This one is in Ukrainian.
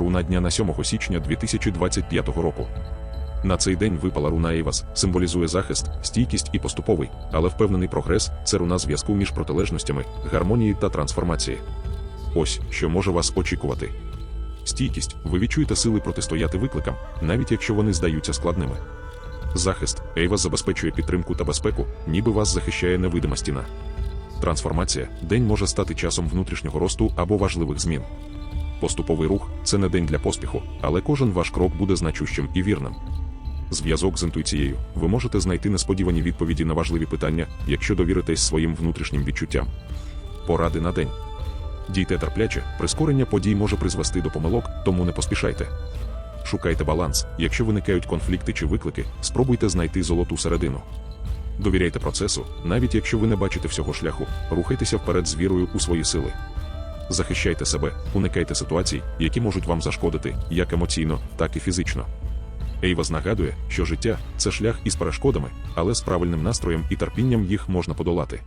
Руна дня на 7 січня 2025 року. На цей день випала руна Ейвас, символізує захист, стійкість і поступовий, але впевнений прогрес це руна зв'язку між протилежностями, гармонії та трансформації. Ось що може вас очікувати. Стійкість ви відчуєте сили протистояти викликам, навіть якщо вони здаються складними. Захист Ейвас забезпечує підтримку та безпеку, ніби вас захищає невидима стіна. Трансформація день може стати часом внутрішнього росту або важливих змін. Поступовий рух це не день для поспіху, але кожен ваш крок буде значущим і вірним. Зв'язок з інтуїцією ви можете знайти несподівані відповіді на важливі питання, якщо довіритесь своїм внутрішнім відчуттям. Поради на день. Дійте терпляче, прискорення подій може призвести до помилок, тому не поспішайте. Шукайте баланс. Якщо виникають конфлікти чи виклики, спробуйте знайти золоту середину. Довіряйте процесу, навіть якщо ви не бачите всього шляху, рухайтеся вперед з вірою у свої сили. Захищайте себе, уникайте ситуацій, які можуть вам зашкодити, як емоційно, так і фізично. Ейвас нагадує, що життя це шлях із перешкодами, але з правильним настроєм і терпінням їх можна подолати.